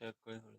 Take করে ধরে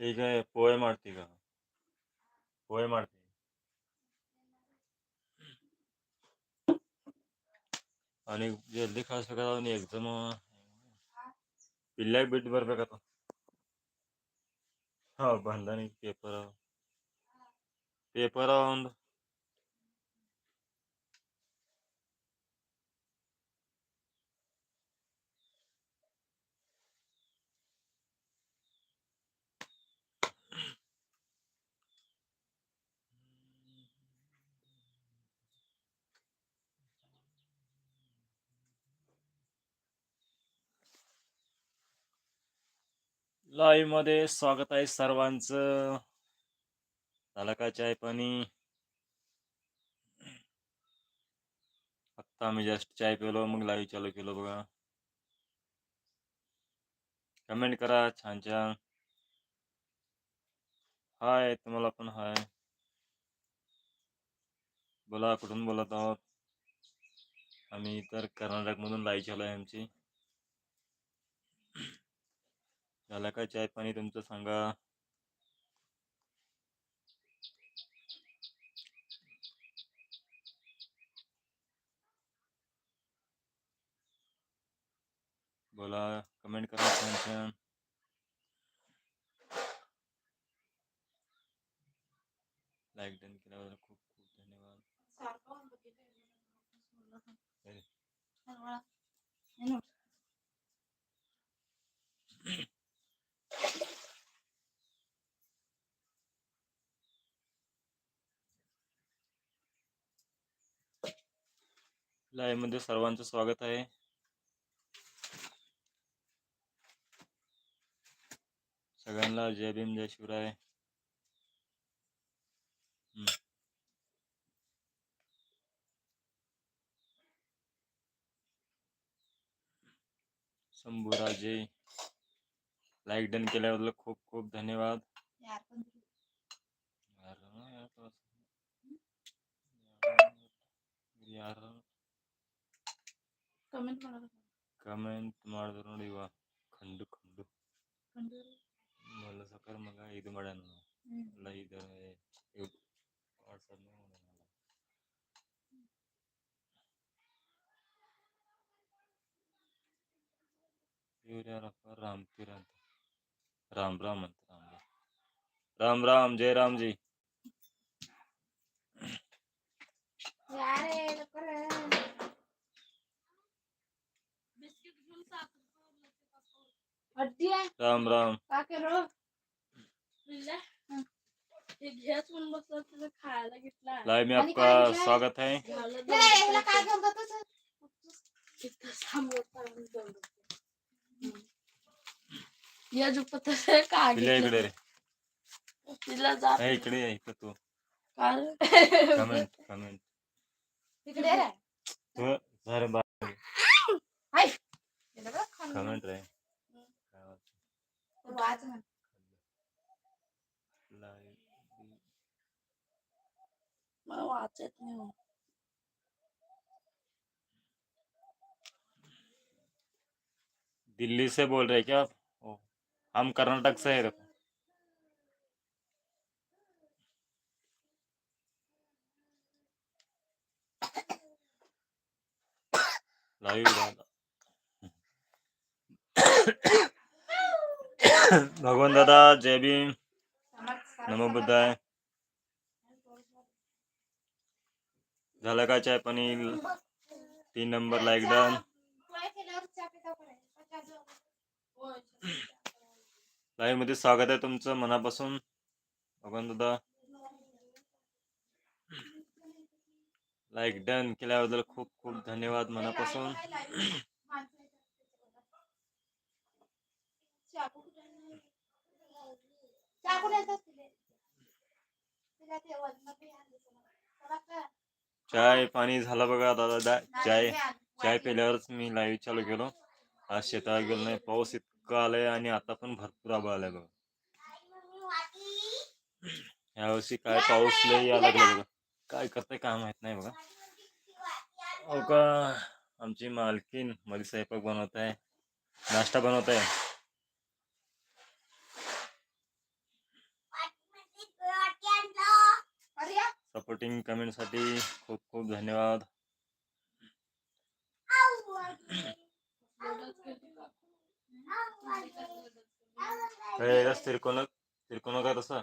ಈಗ ಪೋಯೆ ಮಾಡ್ತೀವಿ ಪೋಯೆ ಮಾಡ್ತೀವಿ ಅವನಿಗೆ ಜಲ್ದಿ ಕಳಿಸ್ಬೇಕಾದ ಅವನಿಗೆ ಎಕ್ಸಾಮು ಇಲ್ಲಾಗ ಬಿಟ್ಟು ಬರ್ಬೇಕತ್ತ ಹಾ ಬಂದಾನ ಪೇಪರ್ ಪೇಪರ್ ಒಂದು लाईव्हमध्ये स्वागत आहे सर्वांचं. झालं का चाय पाणी? आत्ता आम्ही जस्ट चाय पिलो मग लाईव्ह चालू केलो बघा. कमेंट करा छान छान. हाय तुम्हाला पण हाय बोला कुठून बोलत आहोत? आम्ही तर कर्नाटकमधून लाईव्ह चालू आहे आमची. झालं का चाय पाणी तुमचं सांगा? बोला कमेंट करा छान लाईक डन केल्याबद्दल खूप खूप धन्यवाद. लाईव्ह मध्ये सर्वांचं स्वागत आहे. सगळ्यांना जय भीम जय शिवराय. हम्म. शंभूराजे लाईक डन केल्याबद्दल खूप खूप धन्यवाद. यार यार यार. ಕಮೆಂಟ್ ಮಾಡೋದು. ಕಮೆಂಟ್ ಮಾಡಿದ್ರು ನೋಡಿ ಇವ. ಖಂಡು ಖಂಡು. ಮಲ್ಲ ಸಕ್ಕರೆ ಮಗ ಇದು ಮಾಡ್ಯಾನ ಅಲ್ಲ ಇದು ವಾಟ್ಸಪ್ನಾಗ ಮಾಡ್ಯಾನಲ್ಲ ಇವ್ರು ಯಾರಪ್ಪ? ರಾಮ್ ತೀರ ಅಂತ. ರಾಮ್ ರಾಮ್ ಅಂತ ರಾಮ್ ರಾಮ್. ರಾಮ್ ರಾಮ್ ಜೈ ರಾಮ್ ಜಿ ಯಾರೇ रुपये. इथं समोर पाहून दोन रुपये. हम्म. या जुपत का इकडे रे. तिला जात ए, इकडे ये, इकडे तू. काल कमेंट कमेंट. रे. कमेंट रे? वाच दिल्ली से बोल रहे क्या ओ, हम कर्नाटक से है लाईव्ह झाला भगवान दादा जय भीम। नमो बुद्धाय। झालं का चाय पाणी? तीन नंबर लाईक डन लाईव्हमध्ये स्वागत आहे तुमचं मनापासून भगवान दादा। लाईक डन केल्याबद्दल खूप खूप धन्यवाद मनापासून। चाय पाणी झालं बघा दादा दा चाय चाय पिल्यावरच मी लाईव्ह चालू केलो. आज शेतात गेलो नाही पाऊस इतका आलाय आणि आता पण भरपूर आबा आलाय बघा. यावर्षी काय पाऊस लय यायला लागला बघा. काय करताय काय माहीत नाही बघा. हो का? आमची मालकीन मध्ये स्वयंपाक बनवत आहे नाश्ता बनवत आहे सपोर्टिंग कमेंटसाठी खूप खूप धन्यवाद. हे तिरकोन तिरकोन का तसं?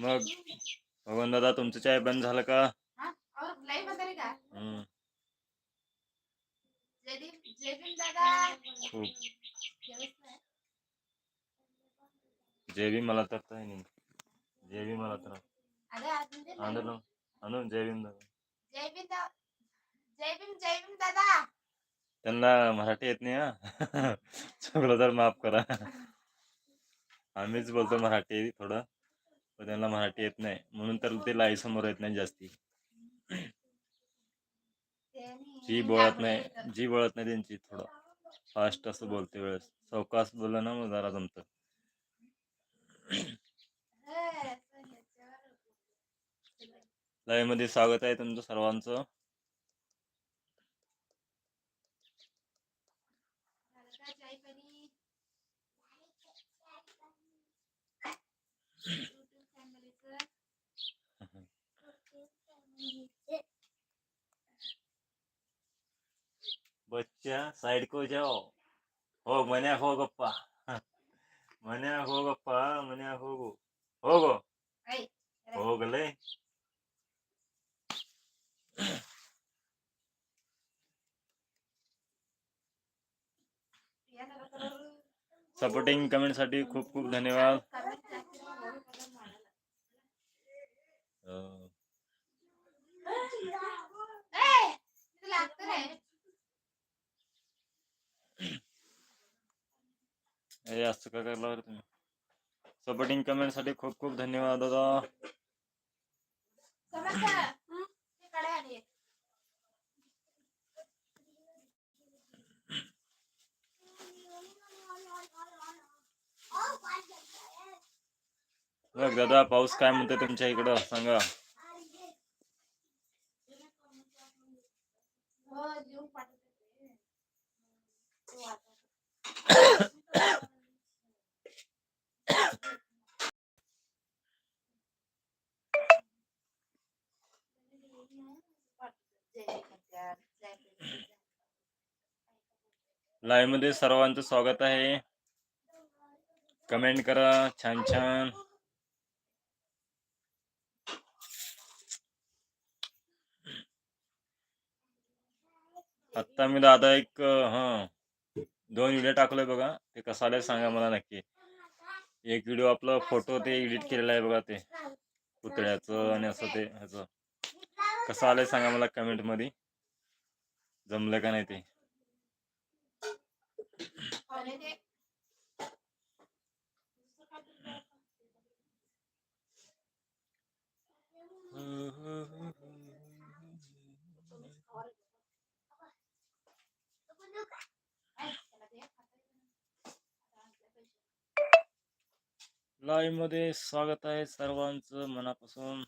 मग भगवान दादा तुमचं चाय बंद झालं का? भीम मला तर नाही. भीम मला तर. आणून जय भीम दादा. त्यांना मराठी येत नाही हा. तर माफ करा. आम्हीच बोलतो मराठी थोडं पण त्यांना मराठी येत नाही. म्हणून तर ते लाई समोर येत नाही जास्ती. जी बोलत नाही जी बोलत नाही त्यांची थोडं. फास्ट असं बोलते वेळेस. चौकास बोललं ना मग जरा जमतं. लाईव्हमध्ये स्वागत आहे तुमचं सर्वांचं. साइड को जाओ हो हो हो गप्पा मन्या हो गो हो गो हो गले सपोर्टिंग कमेंटसाठी खूप खूप धन्यवाद अं, हे असं का करला तुम्ही सपोर्टिंग कमेंटसाठी खूप खूप धन्यवाद दादा. बघ दादा पाऊस काय म्हणतोय तुमच्या इकडं? सांगा. लाईव्हमध्ये सर्वांचं स्वागत आहे. कमेंट करा छान छान. आत्ता मी दादा एक हा दोन व्हिडिओ टाकलोय बघा. ते कसं आले सांगा मला नक्की. एक व्हिडिओ आपला फोटो ते एडिट केलेला आहे बघा ते. पुतळ्याचं आणि असं ते ह्याचं. कसं आलंय सांगा मला कमेंटमध्ये. जमलं का नाही ते? लाईव्हमध्ये स्वागत आहे सर्वांचं मनापासून.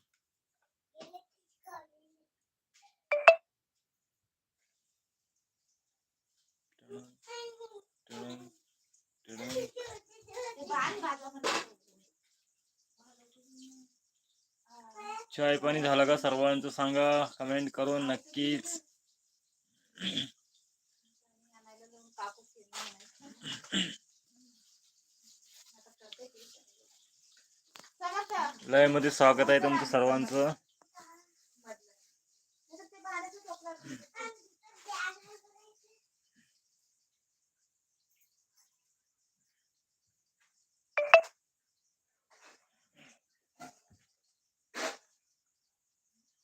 चाय पाणी झालं का सर्वांचं सांगा. कमेंट करून नक्कीच. लयमध्ये स्वागत आहे तुमचं सर्वांचं.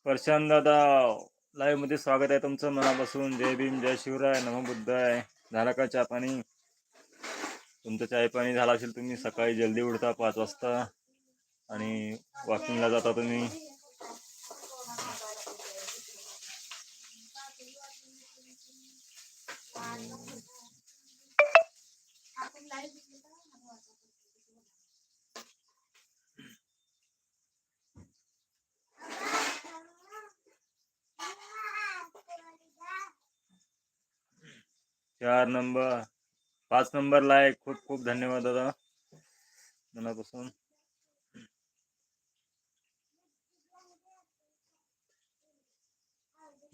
प्रशांत दादा लाईव्हमध्ये स्वागत आहे तुमचं मनापासून. जय भीम जय शिवराय नमो बुद्धाय झाला का चहा पाणी? तुमचं चाय पाणी झालं असेल तुम्ही सकाळी जल्दी उठता पाच वाजता. आणि वॉकिंगला जाता तुम्ही. चार नंबर पाच नंबरला आहे. खूप खूप धन्यवाद दादा. मनापासून.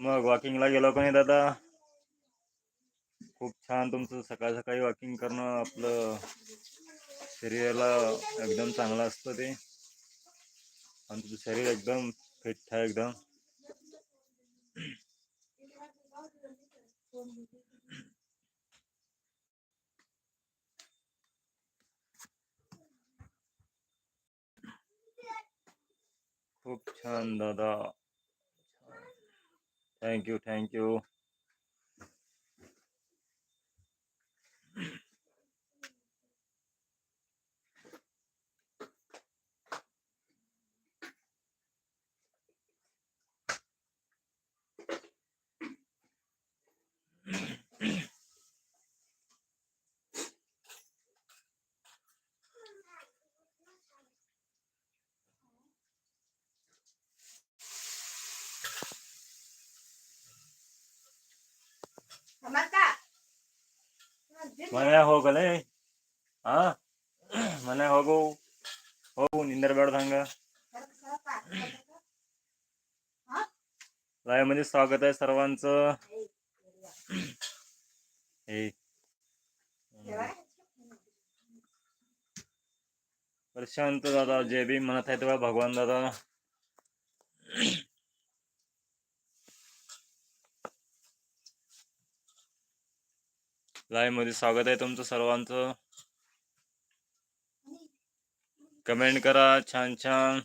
मग वॉकिंगला गेलो का नाही दादा? खूप छान तुमचं सकाळ सकाळी वॉकिंग करणं आपलं शरीराला एकदम चांगलं असतं ते. आणि तुझं शरीर एकदम फिट आहे एकदम. खूप छान दादा थँक्यू थँक्यू ಮನೆ ಹೋಗಲೇ ಹಾ ಮನೆ ಹೋಗು ಹೋಗು ನಿಂದರ್ ಬೇಡ ಹಂಗ सरक, सरक पा. सरक. हा? लाईव्ह मध्ये स्वागत आहे सर्वांचं हे ठेवा. प्रशांत दादा जय भीम म्हणत आहे तेव्हा भगवान दादा लाईव्ह मध्ये स्वागत आहे तुमचं सर्वांचं. कमेंट करा छान छान.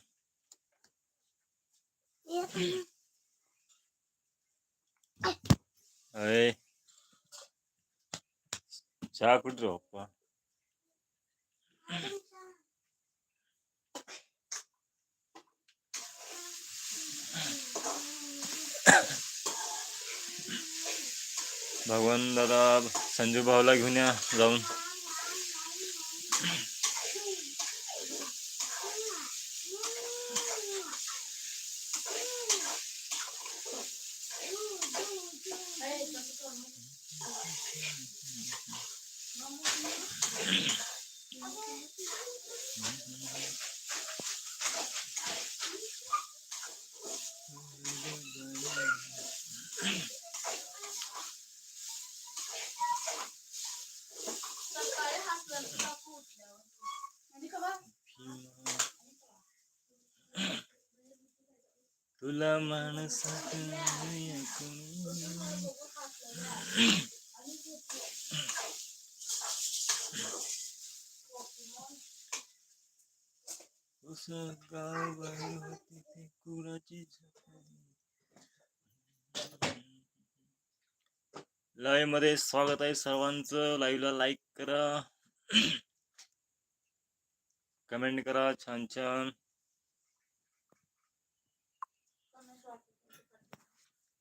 अरे. भगवान दादा संजू भाऊला घेऊन या जाऊन. तुला माणसात गाव होती ती लाईव्हमध्ये स्वागत आहे सर्वांचं. लाईव्हला लाईक करा. कमेंट करा. छान छान.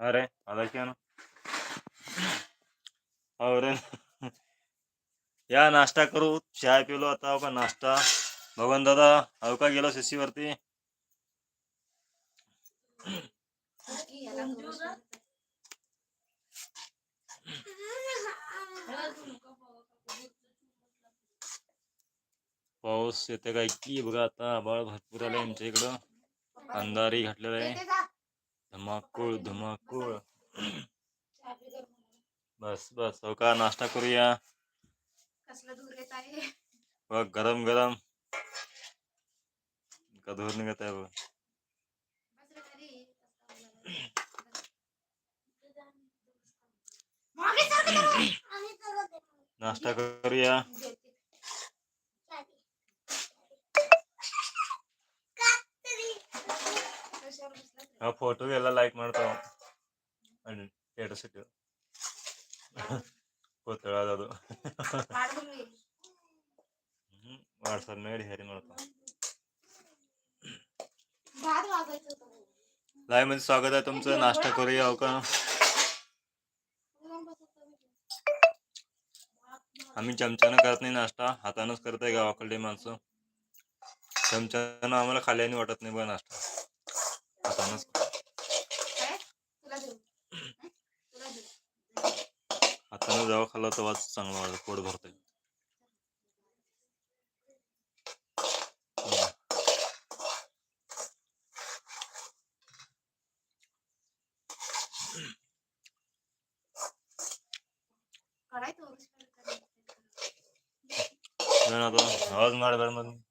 अरे അതൊക്കെയാണ് की ना या नाश्ता करू चहा पिलो आता का नाश्ता. भगवान दादा अवका गेलो गेलो शिशीवरती पाऊस येते काय की बघा आता आबाळ भरपूर आलंय आमच्या इकडं. अंधारी घातलेला आहे. धमाकूळ धमाकूळ बस बस हो का नाश्ता करूया कसलं दूर येत आहे बघ गरम गरम का धूर निघत आहे बघ बस रे खाली. मागे सरक जरा. नाश्ता करूया हा फोटो वाट बघू ये. वाटसर नाही हरी म्हणतो भात वाजायचं होतं. लाईव्हमध्ये स्वागत आहे तुमचं. नाश्ता करूया हो का. आम्ही चमच्यानं करत नाही नाश्ता. हातानंच करत आहे गावाकडले माणसं. चमच्यानं आम्हाला खाल्याने वाटत नाही बघ नाश्ता. हातानं जेव्हा खाल्लं तेव्हाच चांगलं वाटतं पोट भरतंय. आता आवाज मारमध्ये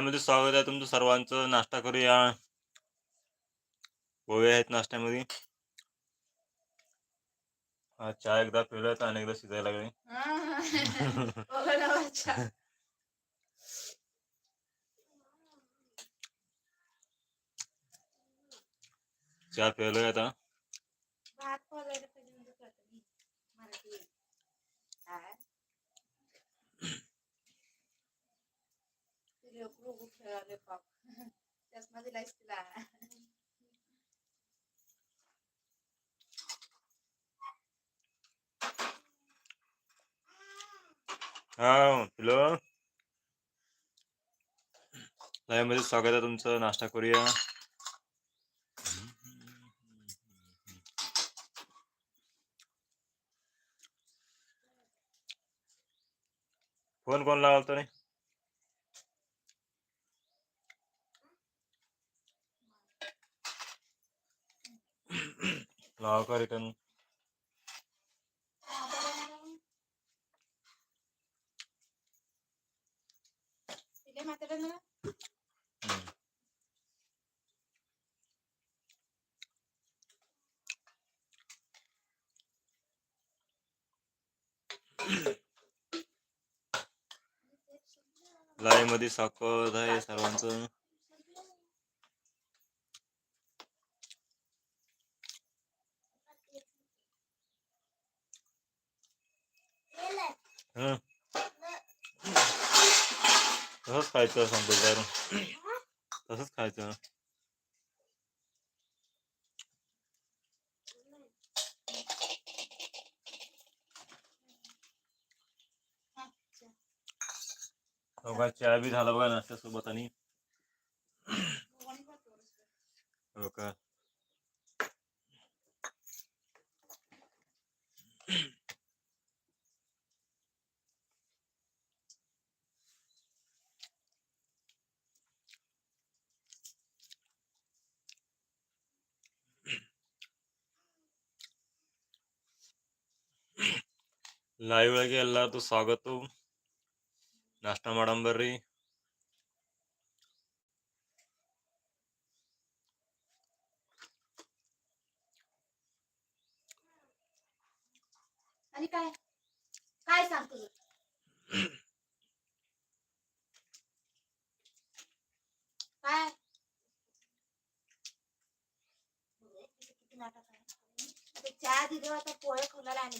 मध्ये स्वागत आहे तुमचं सर्वांचं. नाश्ता करूया. पोहे आहेत नाश्त्यामध्ये. हा चहा एकदा पिलोय तर अनेकदा शिजायला लागले. चहा. पिलोय आता भात बोलायला पाहिजे म्हणजे कळतं नाही मराठी काय ते लेकरू उभं खेळाले पाप चष्मा दिलायस तिला. हा पिलो लाईव्हमध्ये स्वागत आहे तुमचं. नाश्ता करूया. फोन कोण लावतो नाही लाव का रिटर्न तिला मात्र ना लाईव्हमध्ये स्वागत आहे सर्वांचं तसंच खायचं सांगतो तसंच खायचं हा, चल. बघा चहा बी झाला बघा नाश्त्यासोबत आणि. हो का? ಲೈವ್ ಒಳಗೆ ಎಲ್ಲರದು ಸ್ವಾಗತ ನಾಷ್ಟ ಮಾಡಂಬರ್ರಿ आणि काय काय सांग तुझं काय बघ, तिचं किती नाटक आहे. आता चहा दिलं आता पोहे खोलायला आणि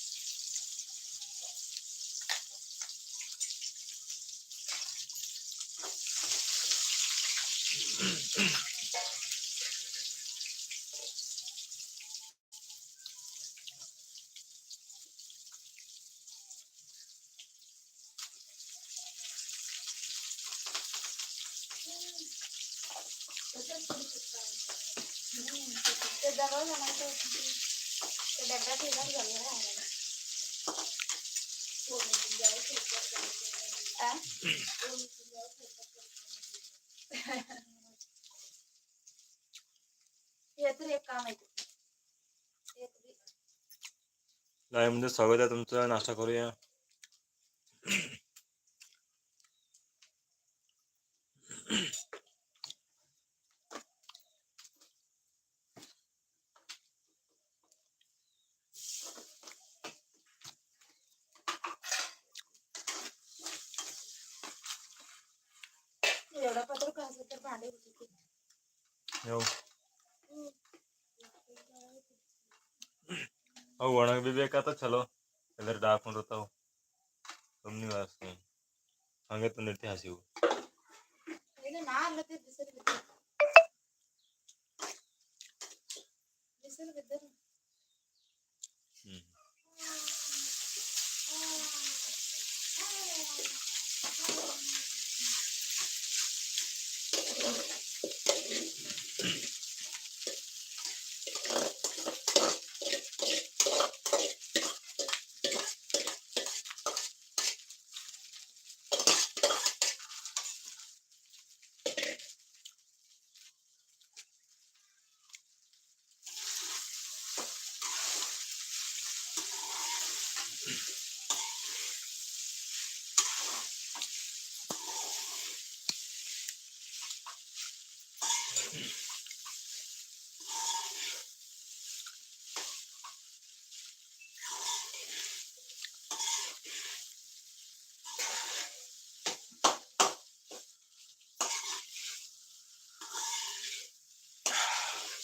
दररोज आणायचं होतं ते. ते डब्यात ठेवलं की जमलं राहिलं. आ? हे तर एक काम आहे ते. हे तरी- लाईव्हमध्ये स्वागत आहे तुमचं नाश्ता करूया ಒಣಗಿ ಬೇಕಾತ ಚಲೋ ಎಲ್ಲರೂ ಹಾಕೊಂಡಿರ್ತಾವ ಸುಮ್ಮನೆ ವಾಸನೆ ಹಂಗೆ ತಂದಿರ್ತಿ ಹಸಿವು ಇದು ನಾ ಅಲ್ಲತ್ತೆ ಬಿಸಿಲು ಬಿದ್ದ ಬಿಸಿಲು ಬಿದ್ದರು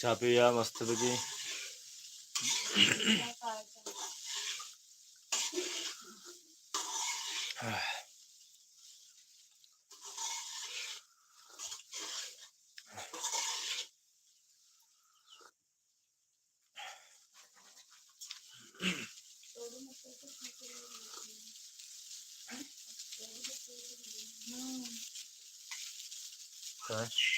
छापे या मस्तपैकी Okay.